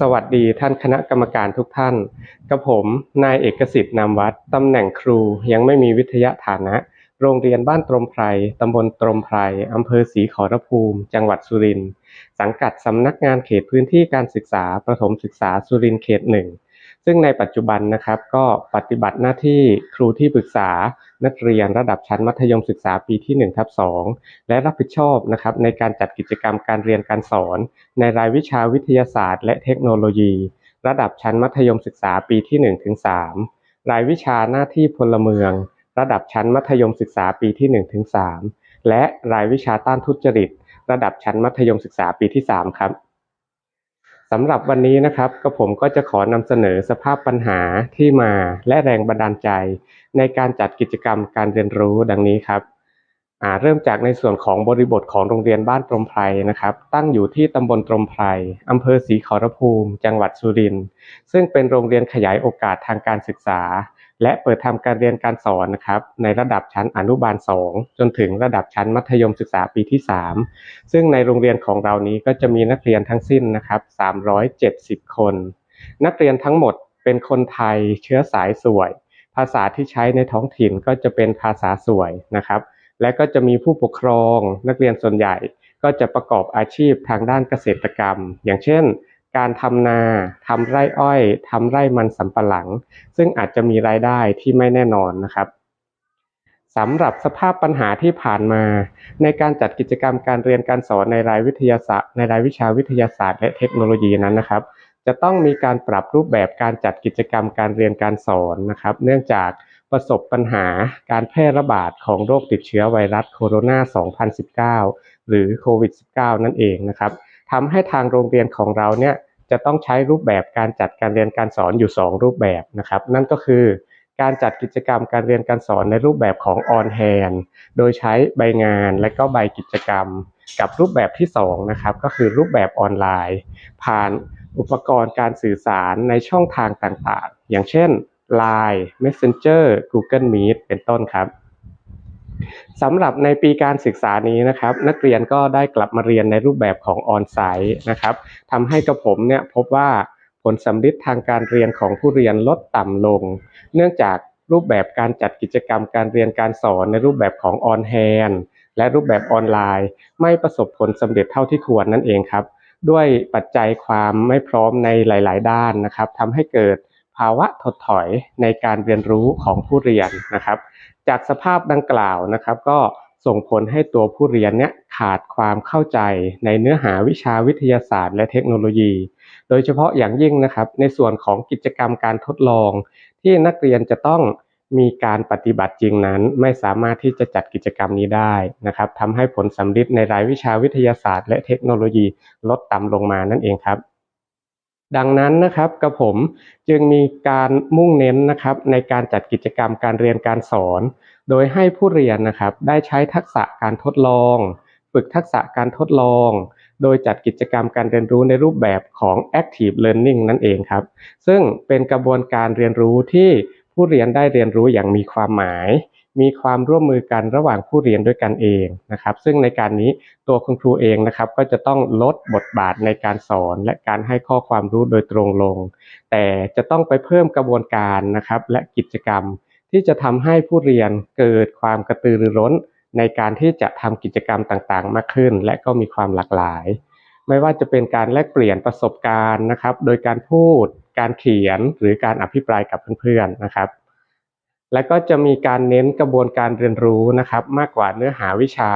สวัสดีท่านคณะกรรมการทุกท่าน กับผมนายเอกสิทธิ์นามวัดตำแหน่งครูยังไม่มีวิทยาฐานะ โรงเรียนบ้านตรมไพรตำบลตรมไพรอำเภอศรีขอรภูมิ จังหวัดสุรินทร์สังกัดสำนักงานเขตพื้นที่การศึกษาประถมศึกษาสุรินทร์เขตหนึ่ง ซึ่งในปัจจุบันนะครับก็ปฏิบัติหน้าที่ครูที่ปรึกษานักเรียนระดับชั้นมัธยมศึกษาปีที่1ทับ2และรับผิดชอบนะครับในการจัดกิจกรรมการเรียนการสอน ในรายวิชาวิทยาศาสตร์ และเทคโนโลยี ระดับชั้นมัธยมศึกษาปีที่1ถึง3รายวิชาหน้าที่พลเมือง ระดับชั้นมัธยมศึกษาปีที่1ถึง3และรายวิชาต้านทุจริต ระดับชั้นมัธยมศึกษาปีที่ 3 ครับ สำหรับวันนี้นะครับก็ผมก็จะขอนำเสนอสภาพปัญหาที่มาและแรงบันดาลใจ ในการจัดกิจกรรมการเรียนรู้ดังนี้ครับเริ่มจากในส่วนของบริบทของโรงเรียนบ้านตรมไพรนะครับ ตั้งอยู่ที่ตำบลตรมไพรอำเภอศรีขอรภูมิ จังหวัดสุรินทร์ซึ่งเป็นโรงเรียนขยายโอกาสทางการศึกษา และเปิดทำการเรียนการสอนนะครับในระดับชั้นอนุบาล 2 จนถึงระดับชั้นมัธยมศึกษาปีที่ 3 ซึ่งในโรงเรียนของเรานี้ก็จะมีนักเรียนทั้งสิ้นนะครับ370 คน นักเรียนทั้งหมดเป็นคนไทยเชื้อสายสวย ภาษาที่ใช้ในท้องถิ่นก็จะเป็นภาษาสวยนะครับ และก็จะมีผู้ปกครองนักเรียนส่วนใหญ่ก็จะประกอบอาชีพทางด้านเกษตรกรรม อย่างเช่น การทำนาทำไร่อ้อยทำไร่มันสำปะหลัง ซึ่งอาจจะมีรายได้ที่ไม่แน่นอนนะครับสำหรับสภาพปัญหาที่ผ่านมา ในการจัดกิจกรรมการเรียนการสอนในรายวิทยาศาสตร์ในรายวิชาวิทยาศาสตร์และเทคโนโลยีนั้นนะครับ จะต้องมีการปรับรูปแบบการจัดกิจกรรมการเรียนการสอนนะครับ เนื่องจากประสบปัญหาการแพร่ระบาดของโรคติดเชื้อไวรัสโคโรนา 2019 หรือโควิด -19 นั่นเองนะครับทำให้ทางโรงเรียนของเราเนี่ย จะต้องใช้รูปแบบการจัดการเรียนการสอนอยู่ 2 รูปแบบนะครับ นั่นก็คือการจัดกิจกรรมการเรียนการสอนในรูปแบบของออนแฮนโดยใช้ใบงานและก็ใบกิจกรรม กับรูปแบบที่2นะครับก็คือรูปแบบออนไลน์ ผ่านอุปกรณ์การสื่อสารในช่องทางต่างๆ อย่างเช่น Line Messenger Google Meet เป็นต้นครับ สำหรับในปีการศึกษานี้นะครับ นักเรียนก็ได้กลับมาเรียนในรูปแบบของออนไซต์นะครับทำให้กระผมเนี่ยพบว่าผลสำลิดทางการเรียนของผู้เรียนลดต่ำลง เนื่องจากรูปแบบการจัดกิจกรรมการเรียนการสอนในรูปแบบของออนแฮนและรูปแบบออนไลน์ ไม่ประสบผลสำเร็จเท่าที่ควรนั่นเองครับ ด้วยปัจจัยความไม่พร้อมในหลาย ๆ ด้านนะครับทำให้เกิดภาวะถดถอยในการเรียนรู้ของผู้เรียนนะครับ จากสภาพดังกล่าวนะครับก็ส่งผลให้ตัวผู้เรียนเนี่ยขาดความเข้าใจในเนื้อหาวิชาวิทยาศาสตร์ และเทคโนโลยี โดยเฉพาะอย่างยิ่งนะครับในส่วนของกิจกรรมการทดลอง ที่นักเรียนจะต้องมีการปฏิบัติจริงนั้น ไม่สามารถที่จะจัดกิจกรรมนี้ได้นะครับทำให้ผลสำลิดในรายวิชาวิทยาศาสตร์ และเทคโนโลยีลดต่ำลงมานั่นเองครับ ดังนั้นนะครับกับผมจึงมีการมุ่งเน้นนะครับในการจัดกิจกรรมการเรียนการสอน โดยให้ผู้เรียนนะครับได้ใช้ทักษะการทดลอง ฝึกทักษะการทดลอง โดยจัดกิจกรรมการเรียนรู้ในรูปแบบของ active learning นั่นเองครับ ซึ่งเป็นกระบวนการเรียนรู้ที่ผู้เรียนได้เรียนรู้อย่างมีความหมาย มีความร่วมมือกันระหว่างผู้เรียนด้วยกันเองนะครับ ซึ่งในการนี้ตัวคุณครูเองนะครับก็จะต้องลดบทบาทในการสอน และการให้ข้อความรู้โดยตรงลง แต่จะต้องไปเพิ่มกระบวนการนะครับและกิจกรรม ที่จะทำให้ผู้เรียนเกิดความกระตือรือร้น ในการที่จะทำกิจกรรมต่างๆ มากขึ้น และก็มีความหลากหลาย ไม่ว่าจะเป็นการแลกเปลี่ยนประสบการณ์นะครับ โดยการพูด การเขียนหรือการอภิปรายกับเพื่อนๆนะครับ และก็จะมีการเน้นกระบวนการเรียนรู้นะครับ มากกว่าเนื้อหาวิชา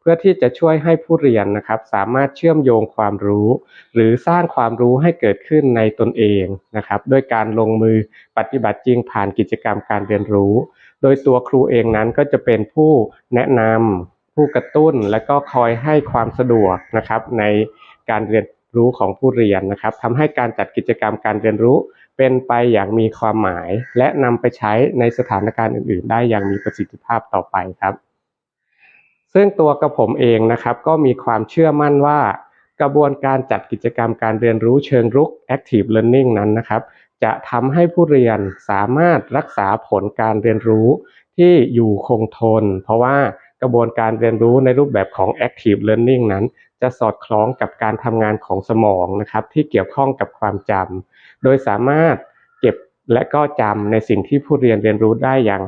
เพื่อที่จะช่วยให้ผู้เรียนนะครับ สามารถเชื่อมโยงความรู้ หรือสร้างความรู้ให้เกิดขึ้นในตนเองนะครับด้วยการลงมือปฏิบัติจริงผ่านกิจกรรมการเรียนรู้ โดยตัวครูเองนั้นก็จะเป็นผู้แนะนำผู้กระตุ้น และก็คอยให้ความสะดวกนะครับในการเรียนรู้ของผู้เรียนนะครับทำให้การจัดกิจกรรมการเรียนรู้ เป็นไปอย่างมีความหมาย และนำไปใช้ในสถานการณ์อื่น ๆ ได้อย่างมีประสิทธิภาพต่อไปครับ ซึ่งตัวกระผมเองนะครับ ก็มีความเชื่อมั่นว่า กระบวนการจัดกิจกรรมการเรียนรู้เชิงรุก active learning นั้นนะครับ จะทำให้ผู้เรียนสามารถรักษาผลการเรียนรู้ที่อยู่คงทน เพราะว่ากระบวนการเรียนรู้ในรูปแบบของ active learning นั้น จะสอดคล้องกับการทำงานของสมองนะครับ ที่เกี่ยวข้องกับความจำ โดยสามารถเก็บและก็จำในสิ่งที่ผู้เรียนเรียนรู้ได้อย่าง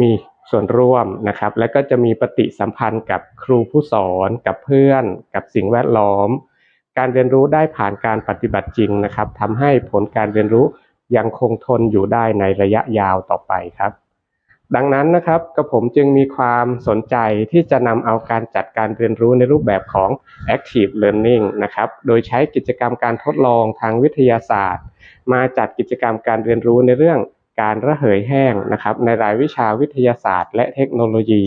มีส่วนร่วมนะครับ และก็จะมีปฏิสัมพันธ์กับครูผู้สอนกับเพื่อน กับสิ่งแวดล้อม การเรียนรู้ได้ผ่านการปฏิบัติจริงนะครับทำให้ผลการเรียนรู้ยังคงทนอยู่ได้ในระยะยาวต่อไปครับ ดังนั้นนะครับกระผมจึงมีความสนใจที่จะนำเอาการจัดการเรียนรู้ในรูปแบบของ active learning นะครับ โดยใช้กิจกรรมการทดลองทางวิทยาศาสตร์ มาจัดกิจกรรมการเรียนรู้ในเรื่องการระเหยแห้งนะครับในรายวิชาวิทยาศาสตร์ และเทคโนโลยี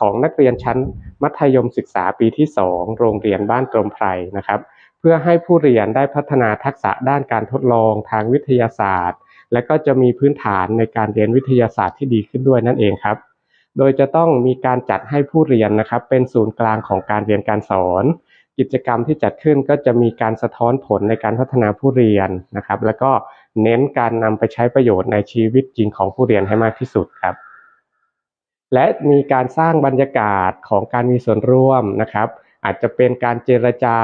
ของนักเรียนชั้นมัธยมศึกษาปีที่ 2 โรงเรียนบ้านตรมไพรนะครับ เพื่อให้ผู้เรียนได้พัฒนาทักษะด้านการทดลองทางวิทยาศาสตร์ และก็จะมีพื้นฐานในการเรียนวิทยาศาสตร์ที่ดีขึ้นด้วยนั่นเองครับ โดยจะต้องมีการจัดให้ผู้เรียนนะครับเป็นศูนย์กลางของการเรียนการสอน กิจกรรมที่จัดขึ้นก็จะมีการสะท้อนผลในการพัฒนาผู้เรียนนะครับ แล้วก็เน้นการนำไปใช้ประโยชน์ในชีวิตจริงของผู้เรียนให้มากที่สุดครับ และมีการสร้างบรรยากาศของการมีส่วนร่วมนะครับ อาจจะเป็นการเจรจา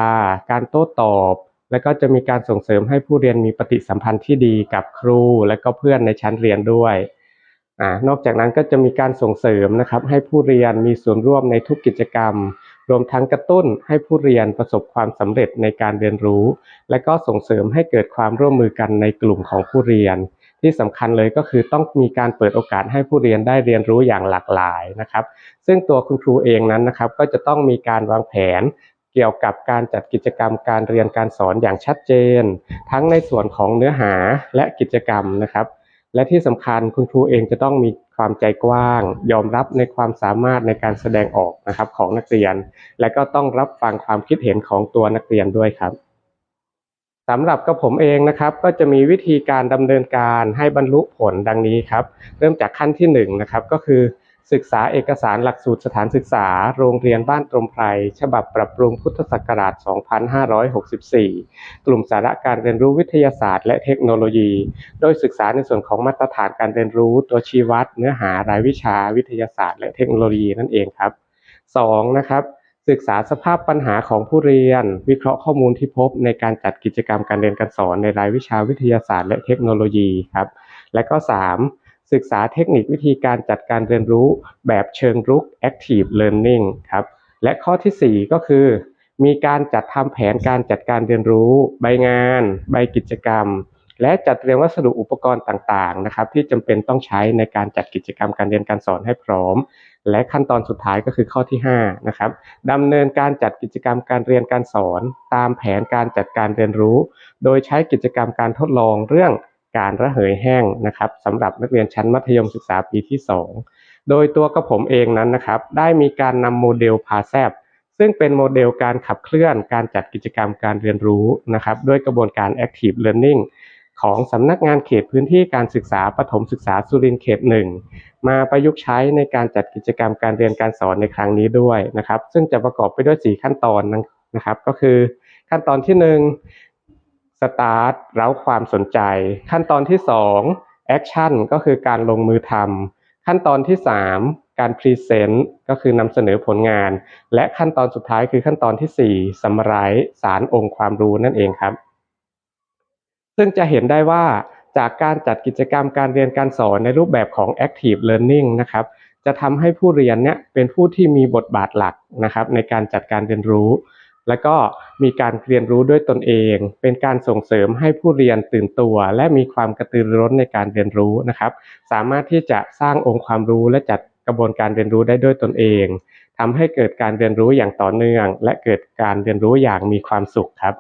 การโต้ตอบ แล้วก็จะมีการส่งเสริมให้ผู้เรียนมีปฏิสัมพันธ์ที่ดีกับครู และก็เพื่อนในชั้นเรียนด้วยอนอกจากนั้นก็จะมีการส่งเสริมนะครับ ให้ผู้เรียนมีส่วนร่วมในทุกกิจกรรม รวมทั้งกระตุ้นให้ผู้เรียนประสบความสำเร็จในการเรียนรู้ และก็ส่งเสริมให้เกิดความร่วมมือกันในกลุ่มของผู้เรียน ที่สำคัญเลยก็คือต้องมีการเปิดโอกาสให้ผู้เรียนได้เรียนรู้อย่างหลากหลายนะครับ ซึ่งตัวคุณครูเองนั้นนะครับ ก็จะต้องมีการวางแผนเกี่ยวกับการจัดกิจกรรมการเรียนการสอนอย่างชัดเจน ทั้งในส่วนของเนื้อหาและกิจกรรมนะครับ และที่สำคัญคุณครูเองจะต้องมี ความใจกว้าง ยอมรับในความสามารถในการแสดงออกนะครับของนักเรียน และก็ต้องรับฟังความคิดเห็นของตัวนักเรียนด้วยครับสำหรับกับผมเองนะครับ ก็จะมีวิธีการดำเนินการให้บรรลุผลดังนี้ครับ เริ่มจากขั้นที่1นนะครับก็คือ ศึกษาเอกสารหลักสูตรสถานศึกษา โรงเรียนบ้านตรมไพร ฉบับปรับปรุงพุทธศักราช 2564 กลุ่มสาระการเรียนรู้วิทยาศาสตร์และเทคโนโลยี โดยศึกษาในส่วนของมาตรฐานการเรียนรู้ตัวชี้วัด เนื้อหารายวิชาวิทยาศาสตร์และเทคโนโลยีนั่นเองครับ 2. นะครับศึกษาสภาพปัญหาของผู้เรียน วิเคราะห์ข้อมูลที่พบในการจัดกิจกรรมการเรียนการสอนในรายวิชาวิทยาศาสตร์และเทคโนโลยีครับ และก็ 3. ศึกษาเทคนิควิธีการจัดการเรียนรู้แบบเชิงรุก active learning ครับ และข้อที่ 4 ก็คือ มีการจัดทำแผนการจัดการเรียนรู้ ใบงาน ใบกิจกรรม และจัดเตรียมวัสดุอุปกรณ์ต่างๆนะครับที่จำเป็นต้องใช้ในการจัดกิจกรรมการเรียนการสอนให้พร้อม และขั้นตอนสุดท้ายก็คือข้อที่5นะครับดำเนินการจัดกิจกรรมการเรียนการสอน ตามแผนการจัดการเรียนรู้ โดยใช้กิจกรรมการทดลองเรื่อง การระเหยแห้งนะครับสำหรับนักเรียนชั้นมัธยมศึกษาปีที่ 2 โดยตัวกระผมเองนั้นนะครับ ได้มีการนำโมเดลพาแซบซึ่งเป็นโมเดลการขับเคลื่อนการจัดกิจกรรมการเรียนรู้นะครับด้วยกระบวนการ Active Learning ของสำนักงานเขตพื้นที่การศึกษาปฐมศึกษาสุรินทร์เขตหนึ่งมาประยุกต์ใช้ในการจัดกิจกรรมการเรียนการสอนในครั้งนี้ด้วยนะครับ ซึ่งจะประกอบไปด้วย 4 ขั้นตอนนะครับ ก็คือขั้นตอนที่ 1 สตาร์ทเร้าความสนใจ ขั้นตอนที่2แอคชั่นก็คือการลงมือทำขั้นตอนที่ 3 การพรีเซนต์ก็คือนำเสนอผลงาน และขั้นตอนสุดท้ายคือขั้นตอนที่ 4สัมไรสารองค์ความรู้นั่นเองครับ ซึ่งจะเห็นได้ว่าจากการจัดกิจกรรมการเรียนการสอนในรูปแบบของ active learning นะครับจะทำให้ผู้เรียนเนี่ยเป็นผู้ที่มีบทบาทหลักนะครับในการจัดการเรียนรู้ และก็มีการเรียนรู้ด้วยตนเอง เป็นการส่งเสริมให้ผู้เรียนตื่นตัว และมีความกระตือรือร้นในการเรียนรู้นะครับ สามารถที่จะสร้างองค์ความรู้และจัดกระบวนการเรียนรู้ได้ด้วยตนเองทำให้เกิดการเรียนรู้อย่างต่อเนื่อง และเกิดการเรียนรู้อย่างมีความสุขครับ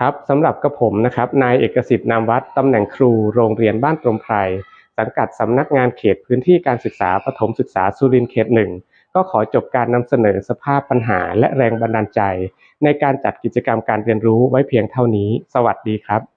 ครับสำหรับกระผมนะครับนายเอกสิทธิ์นามวัดตำแหน่งครูโรงเรียนบ้านตรมไพรสังกัดสำนักงานเขตพื้นที่การศึกษาปฐมศึกษาสุรินทร์เขตหนึ่ง ก็ขอจบการนำเสนอสภาพปัญหาและแรงบันดาลใจ ในการจัดกิจกรรมการเรียนรู้ไว้เพียงเท่านี้ สวัสดีครับ